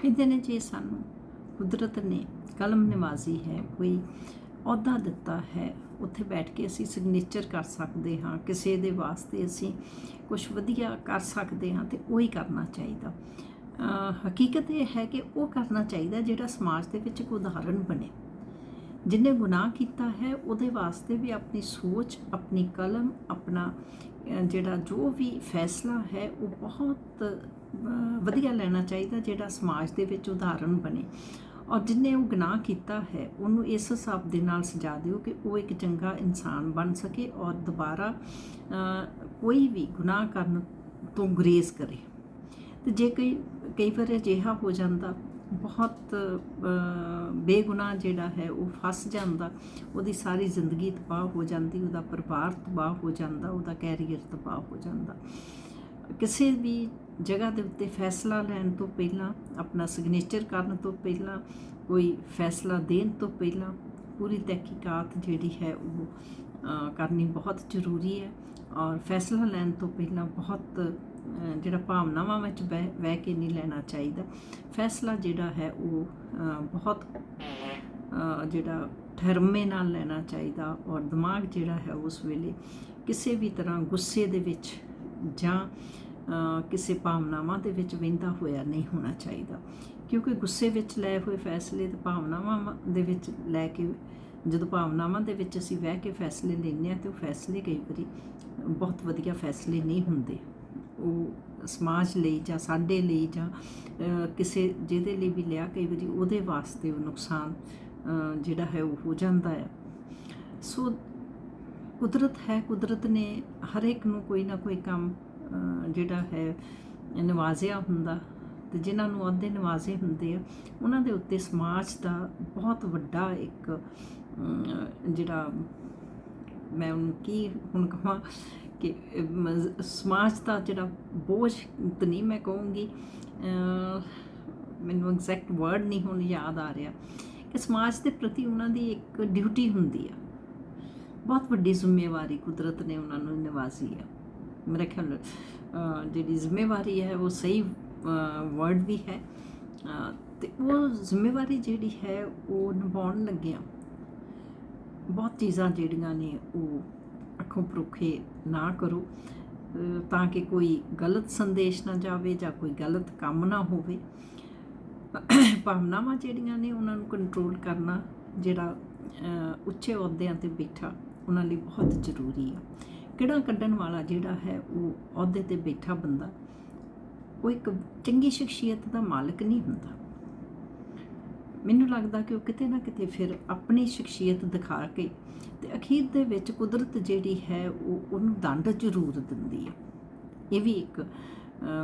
ਕਹਿੰਦੇ ਨੇ ਜੇ ਸਾਨੂੰ ਕੁਦਰਤ ਨੇ ਕਲਮ ਨਿਵਾਜ਼ੀ ਹੈ, ਕੋਈ ਅਹੁਦਾ ਦਿੱਤਾ ਹੈ, ਉੱਥੇ ਬੈਠ ਕੇ ਅਸੀਂ ਸਿਗਨੇਚਰ ਕਰ ਸਕਦੇ ਹਾਂ, ਕਿਸੇ ਦੇ ਵਾਸਤੇ ਅਸੀਂ ਕੁਝ ਵਧੀਆ ਕਰ ਸਕਦੇ ਹਾਂ ਤੇ ਉਹੀ ਕਰਨਾ ਚਾਹੀਦਾ। ਹਕੀਕਤ ਇਹ ਹੈ ਕਿ ਉਹ ਕਰਨਾ ਚਾਹੀਦਾ ਜਿਹੜਾ ਸਮਾਜ ਦੇ ਵਿੱਚ ਇੱਕ ਉਦਾਹਰਣ ਬਣੇ। ਜਿਨੇ ਗੁਨਾਹ ਕੀਤਾ ਹੈ, ਉਹਦੇ ਵਾਸਤੇ ਵੀ ਆਪਣੀ ਸੋਚ, ਆਪਣੀ ਕਲਮ, ਆਪਣਾ ਜਿਹੜਾ ਜੋ ਵੀ ਫੈਸਲਾ ਹੈ, ਉਹ ਬਹੁਤ ਵਧੀਆ ਲੈਣਾ ਚਾਹੀਦਾ ਜਿਹੜਾ ਸਮਾਜ ਦੇ ਵਿੱਚ ਉਦਾਹਰਣ ਬਣੇ। ਔਰ ਜਿਨੇ ਉਹ ਗੁਨਾਹ ਕੀਤਾ ਹੈ, ਉਹਨੂੰ ਇਸ ਹਿਸਾਬ ਦੇ ਨਾਲ ਸਜਾ ਦਿਓ ਕਿ ਉਹ ਇੱਕ ਚੰਗਾ ਇਨਸਾਨ ਬਣ ਸਕੇ ਔਰ ਦੁਬਾਰਾ ਕੋਈ ਵੀ ਗੁਨਾਹ ਕਰਨ ਤੋਂ ਗੁਰੇਜ਼ ਕਰੇ। ਤੇ ਜੇ ਕਈ ਕਈ ਵਾਰ ਅਜਿਹਾ ਹੋ ਜਾਂਦਾ, ਬਹੁਤ ਬੇਗੁਨਾਹ ਜਿਹੜਾ ਹੈ, ਉਹ ਫਸ ਜਾਂਦਾ, ਉਹਦੀ ਸਾਰੀ ਜ਼ਿੰਦਗੀ ਤਬਾਹ ਹੋ ਜਾਂਦੀ, ਉਹਦਾ ਪਰਿਵਾਰ ਤਬਾਹ ਹੋ ਜਾਂਦਾ, ਉਹਦਾ ਕੈਰੀਅਰ ਤਬਾਹ ਹੋ ਜਾਂਦਾ। ਕਿਸੇ ਵੀ ਜਗ੍ਹਾ ਦੇ ਉੱਤੇ ਫੈਸਲਾ ਲੈਣ ਤੋਂ ਪਹਿਲਾਂ, ਆਪਣਾ ਸਿਗਨੇਚਰ ਕਰਨ ਤੋਂ ਪਹਿਲਾਂ, ਕੋਈ ਫੈਸਲਾ ਦੇਣ ਤੋਂ ਪਹਿਲਾਂ ਪੂਰੀ ਤਹਿਕੀਕਾਤ ਜਿਹੜੀ ਹੈ ਉਹ ਕਰਨੀ ਬਹੁਤ ਜ਼ਰੂਰੀ ਹੈ ਔਰ ਫੈਸਲਾ ਲੈਣ ਤੋਂ ਪਹਿਲਾਂ ਬਹੁਤ ਜਿਹੜਾ ਭਾਵਨਾਵਾਂ ਵਿੱਚ ਬਹਿ ਬਹਿ ਕੇ ਨਹੀਂ ਲੈਣਾ ਚਾਹੀਦਾ। ਫੈਸਲਾ ਜਿਹੜਾ ਹੈ ਉਹ ਬਹੁਤ ਜਿਹੜਾ ਠਰਮੇ ਨਾਲ ਲੈਣਾ ਚਾਹੀਦਾ ਔਰ ਦਿਮਾਗ ਜਿਹੜਾ ਹੈ ਉਸ ਵੇਲੇ ਕਿਸੇ ਵੀ ਤਰ੍ਹਾਂ ਗੁੱਸੇ ਦੇ ਵਿੱਚ ਜਾਂ ਕਿਸੇ ਭਾਵਨਾਵਾਂ ਦੇ ਵਿੱਚ ਵਹਿੰਦਾ ਹੋਇਆ ਨਹੀਂ ਹੋਣਾ ਚਾਹੀਦਾ। ਕਿਉਂਕਿ ਗੁੱਸੇ ਵਿੱਚ ਲਏ ਹੋਏ ਫੈਸਲੇ ਤੇ ਭਾਵਨਾਵਾਂ ਦੇ ਵਿੱਚ ਲੈ ਕੇ, ਜਦੋਂ ਭਾਵਨਾਵਾਂ ਦੇ ਵਿੱਚ ਅਸੀਂ ਬਹਿ ਕੇ ਫੈਸਲੇ ਲੈਂਦੇ ਹਾਂ ਤੇ ਉਹ ਫੈਸਲੇ ਕਈ ਵਾਰੀ ਬਹੁਤ ਵਧੀਆ ਫੈਸਲੇ ਨਹੀਂ ਹੁੰਦੇ। ਉਹ ਸਮਾਜ ਲਈ ਜਾਂ ਸਾਡੇ ਲਈ ਜਾਂ ਕਿਸੇ ਜਿਹਦੇ ਲਈ ਵੀ ਲਿਆ ਕਈ ਵਾਰੀ ਉਹਦੇ ਵਾਸਤੇ ਉਹ ਨੁਕਸਾਨ ਜਿਹੜਾ ਹੈ ਉਹ ਹੋ ਜਾਂਦਾ ਹੈ। ਸੋ ਕੁਦਰਤ ਹੈ, ਕੁਦਰਤ ਨੇ ਹਰ ਇੱਕ ਨੂੰ ਕੋਈ ਨਾ ਕੋਈ ਕੰਮ ਜਿਹੜਾ ਹੈ, ਨਿਵਾਜ਼ਿਆ ਹੁੰਦਾ ਤੇ ਜਿਨ੍ਹਾਂ ਨੂੰ ਅਹੁਦੇ ਨਿਵਾਜ਼ੇ ਹੁੰਦੇ ਆ, ਉਹਨਾਂ ਦੇ ਉੱਤੇ ਸਮਾਜ ਦਾ ਬਹੁਤ ਵੱਡਾ ਇੱਕ ਜਿਹੜਾ ਮੈਂ ਉਹਨੂੰ ਕੀ ਹੁਣ ਕਹਾਂ ਕਿ ਸਮਾਜ ਦਾ ਜਿਹੜਾ ਬੋਝ ਤਾਂ ਨਹੀਂ ਮੈਂ ਕਹੂੰਗੀ ਮੈਨੂੰ ਐਗਜ਼ੈਕਟ ਵਰਡ ਨਹੀਂ ਹੁਣ ਯਾਦ ਆ ਰਿਹਾ ਕਿ ਸਮਾਜ ਦੇ ਪ੍ਰਤੀ ਉਹਨਾਂ ਦੀ ਇੱਕ ਡਿਊਟੀ ਹੁੰਦੀ ਆ। ਬਹੁਤ ਵੱਡੀ ਜ਼ਿੰਮੇਵਾਰੀ ਕੁਦਰਤ ਨੇ ਉਹਨਾਂ ਨੂੰ ਨਿਵਾਜ਼ੀ ਆ। ਮੇਰੇ ਖਿਆਲ ਜਿਹੜੀ ਜ਼ਿੰਮੇਵਾਰੀ ਹੈ ਉਹ ਸਹੀ ਵਰਡ ਵੀ ਹੈ ਅਹ, ਤੇ ਉਹ ਜ਼ਿੰਮੇਵਾਰੀ ਜਿਹੜੀ ਹੈ ਉਹ ਨਿਭਾਉਣ ਲੱਗਿਆ ਬਹੁਤ ਚੀਜ਼ਾਂ ਜਿਹੜੀਆਂ ਨੇ ਉਹ ਅੱਖੋਂ ਪਰੋਖੇ ਨਾ ਕਰੋ ਤਾਂ ਕਿ ਕੋਈ ਗਲਤ ਸੰਦੇਸ਼ ਨਾ ਜਾਵੇ ਜਾਂ ਕੋਈ ਗਲਤ ਕੰਮ ਨਾ ਹੋਵੇ ਭਾਵਨਾਵਾਂ ਜਿਹੜੀਆਂ ਨੇ ਉਹਨਾਂ ਨੂੰ ਕੰਟਰੋਲ ਕਰਨਾ ਜਿਹੜਾ ਉੱਚੇ ਅਹੁਦਿਆਂ ਤੇ ਬੈਠਾ ਉਹਨਾਂ ਲਈ ਬਹੁਤ ਜ਼ਰੂਰੀ ਆ ਕਿਹੜਾ ਕੱਢਣ ਵਾਲਾ ਜਿਹੜਾ ਹੈ ਉਹ ਅਹੁਦੇ ਤੇ ਬੈਠਾ ਬੰਦਾ ਉਹ ਇੱਕ ਚੰਗੀ ਸ਼ਖਸੀਅਤ ਦਾ ਮਾਲਕ ਨਹੀਂ ਹੁੰਦਾ। ਮੈਨੂੰ ਲੱਗਦਾ ਕਿ ਉਹ ਕਿਤੇ ਨਾ ਕਿਤੇ ਫਿਰ ਆਪਣੀ ਸ਼ਖਸੀਅਤ ਦਿਖਾ ਕੇ ਤੇ ਅਖੀਰ ਦੇ ਵਿੱਚ ਕੁਦਰਤ ਜਿਹੜੀ ਹੈ ਉਹ ਉਹਨੂੰ ਦੰਡ ਜ਼ਰੂਰ ਦਿੰਦੀ ਹੈ। ਇਹ ਵੀ ਇੱਕ ਅ,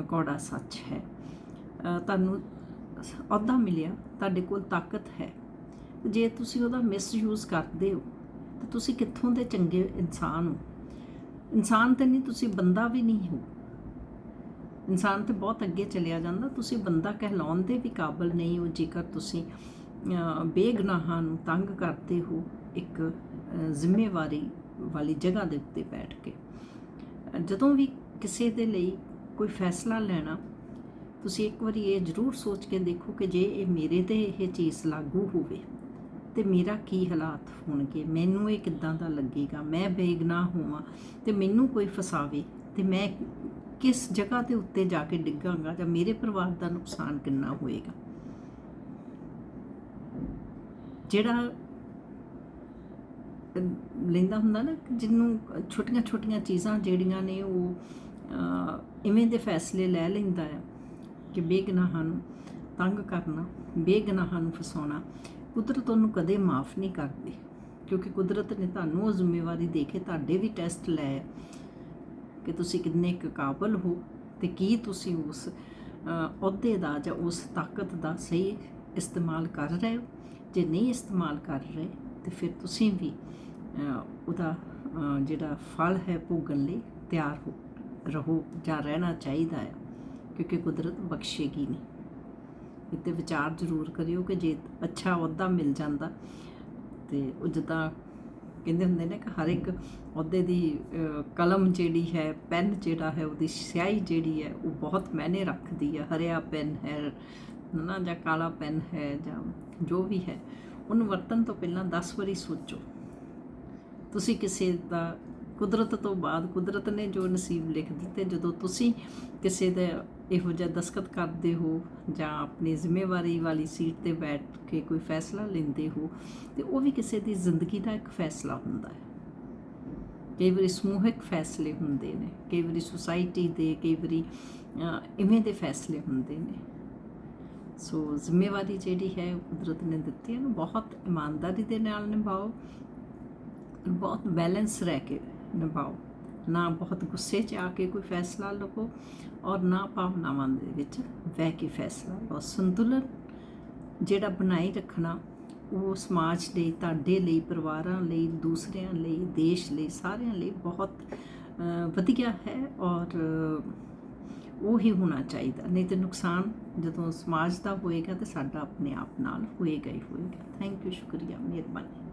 ਕੌੜਾ ਸੱਚ ਹੈ। ਤੁਹਾਨੂੰ ਅਹੁਦਾ ਮਿਲਿਆ ਤੁਹਾਡੇ ਕੋਲ ਤਾਕਤ ਹੈ। ਜੇ ਤੁਸੀਂ ਉਹਦਾ ਮਿਸਯੂਜ਼ ਕਰਦੇ ਹੋ ਤਾਂ ਤੁਸੀਂ ਕਿੱਥੋਂ ਦੇ ਚੰਗੇ ਇਨਸਾਨ ਹੋ? ਇਨਸਾਨ ਤੇ ਨਹੀਂ ਤੁਸੀਂ ਬੰਦਾ ਵੀ ਨਹੀਂ ਹੋ। ਇਨਸਾਨ ਤੇ ਬਹੁਤ ਅੱਗੇ ਚਲਿਆ ਜਾਂਦਾ। ਤੁਸੀਂ ਬੰਦਾ ਕਹਿਲਾਉਣ ਦੇ ਵੀ ਕਾਬਲ ਨਹੀਂ ਹੋ ਜੇਕਰ ਤੁਸੀਂ ਅਹ, ਬੇਗੁਨਾਹਾਂ ਨੂੰ ਤੰਗ ਕਰਦੇ ਹੋ ਇੱਕ ਜ਼ਿੰਮੇਵਾਰੀ ਵਾਲੀ ਜਗ੍ਹਾ ਦੇ ਉੱਤੇ ਬੈਠ ਕੇ। ਜਦੋਂ ਵੀ ਕਿਸੇ ਦੇ ਲਈ ਕੋਈ ਫੈਸਲਾ ਲੈਣਾ ਤੁਸੀਂ ਇੱਕ ਵਾਰੀ ਇਹ ਜ਼ਰੂਰ ਸੋਚ ਕੇ ਦੇਖੋ ਕਿ ਜੇ ਇਹ ਮੇਰੇ ਤੇ ਇਹ ਚੀਜ਼ ਲਾਗੂ ਹੋਵੇ ਤੇ ਮੇਰਾ ਕੀ ਹਾਲਾਤ ਹੋਣਗੇ? ਮੈਨੂੰ ਇਹ ਕਿੱਦਾਂ ਦਾ ਲੱਗੇਗਾ? ਮੈਂ ਬੇਗਨਾਹ ਹੋਵਾਂ ਤੇ ਮੈਨੂੰ ਕੋਈ ਫਸਾਵੇ ਤੇ ਮੈਂ ਕਿਸ ਜਗ੍ਹਾ ਦੇ ਉੱਤੇ ਜਾ ਕੇ ਡਿੱਗਾਂਗਾ ਜਾਂ ਮੇਰੇ ਪਰਿਵਾਰ ਦਾ ਨੁਕਸਾਨ ਕਿੰਨਾ ਹੋਏਗਾ? ਜਿਹੜਾ ਲੈਂਦਾ ਹੁੰਦਾ ਨਾ, ਜਿਹਨੂੰ ਛੋਟੀਆਂ ਛੋਟੀਆਂ ਚੀਜ਼ਾਂ ਜਿਹੜੀਆਂ ਨੇ ਉਹ ਇਵੇਂ ਦੇ ਫੈਸਲੇ ਲੈ ਲੈਂਦਾ ਹੈ ਕਿ ਬੇਗਨਾਹਾਂ ਨੂੰ ਤੰਗ ਕਰਨਾ, ਬੇਗਨਾਹਾਂ ਨੂੰ ਫਸਾਉਣਾ। ਕੁਦਰਤ ਉਹਨੂੰ ਕਦੇ ਮਾਫ ਨਹੀਂ ਕਰਦੀ, ਕਿਉਂਕਿ ਕੁਦਰਤ ਨੇ ਤੁਹਾਨੂੰ ਉਹ ਜ਼ਿੰਮੇਵਾਰੀ ਦੇ ਕੇ ਤੁਹਾਡੇ ਵੀ ਟੈਸਟ ਲਏ ਕਿ ਤੁਸੀਂ ਕਿੰਨੇ ਕੁ ਕਾਬਲ ਹੋ ਤੇ ਕੀ ਤੁਸੀਂ ਉਸ ਅਹੁਦੇ ਦਾ ਜਾਂ ਉਸ ਤਾਕਤ ਦਾ ਸਹੀ ਇਸਤੇਮਾਲ ਕਰ ਰਹੇ ਹੋ। ਜੇ ਨਹੀਂ ਇਸਤੇਮਾਲ ਕਰ ਰਹੇ, ਤੇ ਫਿਰ ਤੁਸੀਂ ਵੀ ਉਹਦਾ ਜਿਹੜਾ ਫਲ ਹੈ ਭੋਗਣ ਲਈ ਤਿਆਰ ਹੋ, ਰਹੋ ਜਾਂ ਰਹਿਣਾ ਚਾਹੀਦਾ ਹੈ, ਕਿਉਂਕਿ ਕੁਦਰਤ ਬਖਸ਼ੇਗੀ ਨਹੀਂ। ਇੱਥੇ ਵਿਚਾਰ ਜ਼ਰੂਰ ਕਰਿਓ ਕਿ ਜੇ ਅੱਛਾ ਅਹੁਦਾ ਮਿਲ ਜਾਂਦਾ ਤੇ ਉਹ ਜਿੱਦਾਂ ਕਹਿੰਦੇ ਹੁੰਦੇ ਨੇ ਕਿ ਹਰ ਇੱਕ ਅਹੁਦੇ ਦੀ ਕਲਮ ਜਿਹੜੀ ਹੈ, ਪੈਨ ਜਿਹੜਾ ਹੈ, ਉਹਦੀ ਸਿਆਹੀ ਜਿਹੜੀ ਹੈ, ਉਹ ਬਹੁਤ ਮਾਇਨੇ ਰੱਖਦੀ ਹੈ। ਹਰਿਆ ਪੈਨ ਹੈ ਨਾ ਜਾਂ ਕਾਲਾ ਪੈਨ ਹੈ, ਜਾਂ ਜੋ ਵੀ ਹੈ, ਉਹਨੂੰ ਵਰਤਣ ਤੋਂ ਪਹਿਲਾਂ 10 ਵਾਰੀ ਸੋਚੋ। ਤੁਸੀਂ ਕਿਸੇ ਦਾ ਕੁਦਰਤ ਤੋਂ ਬਾਅਦ ਕੁਦਰਤ ਨੇ ਜੋ ਨਸੀਬ ਲਿਖ ਦਿੱਤੇ, ਜਦੋਂ ਤੁਸੀਂ ਕਿਸੇ ਦੇ ਇਹੋ ਜਿਹਾ ਦਸਖਤ ਕਰਦੇ ਹੋ ਜਾਂ ਆਪਣੀ ਜ਼ਿੰਮੇਵਾਰੀ ਵਾਲੀ ਸੀਟ ਤੇ ਬੈਠ ਕੇ ਕੋਈ ਫੈਸਲਾ ਲੈਂਦੇ ਹੋ, ਤੇ ਉਹ ਵੀ ਕਿਸੇ ਦੀ ਜ਼ਿੰਦਗੀ ਦਾ ਇੱਕ ਫੈਸਲਾ ਹੁੰਦਾ ਹੈ। ਕਈ ਵਾਰੀ ਸਮੂਹਿਕ ਫੈਸਲੇ ਹੁੰਦੇ ਨੇ, ਕਈ ਵਾਰੀ ਸੁਸਾਇਟੀ ਦੇ ਕਈ ਵਾਰੀ ਇਵੇਂ ਦੇ ਫੈਸਲੇ ਹੁੰਦੇ ਨੇ। ਸੋ ਜ਼ਿੰਮੇਵਾਰੀ ਜਿਹੜੀ ਹੈ ਉਹ ਕੁਦਰਤ ਨੇ ਦਿੱਤੀ ਹੈ ਨੂੰ ਬਹੁਤ ਇਮਾਨਦਾਰੀ ਦੇ ਨਾਲ ਨਿਭਾਓ, ਬਹੁਤ ਬੈਲੈਂਸ ਰਹਿ ਕੇ ਨਿਭਾਓ। ਨਾ ਬਹੁਤ ਗੁੱਸੇ 'ਚ ਆ ਕੇ ਕੋਈ ਫੈਸਲਾ ਲਵੋ ਔਰ ਨਾ ਭਾਵਨਾਵਾਂ ਦੇ ਵਿੱਚ ਵਹਿ ਕੇ ਫੈਸਲਾ ਲਓ ਸੰਤੁਲਨ ਜਿਹੜਾ ਬਣਾਈ ਰੱਖਣਾ, ਉਹ ਸਮਾਜ ਲਈ, ਤੁਹਾਡੇ ਲਈ, ਪਰਿਵਾਰਾਂ ਲਈ, ਦੂਸਰਿਆਂ ਲਈ, ਦੇਸ਼ ਲਈ, ਸਾਰਿਆਂ ਲਈ ਬਹੁਤ ਵਧੀਆ ਹੈ ਔਰ ਉਹ ਹੀ ਹੋਣਾ ਚਾਹੀਦਾ। ਨਹੀਂ ਤੇ ਨੁਕਸਾਨ ਜਦੋਂ ਸਮਾਜ ਦਾ ਹੋਏਗਾ ਤੇ ਸਾਡਾ ਆਪਣੇ ਆਪ ਨਾਲ ਹੋਏਗਾ ਹੀ ਹੋਏਗਾ। ਥੈਂਕ ਯੂ ਸ਼ੁਕਰੀਆ, ਮਿਹਰਬਾਨੀ।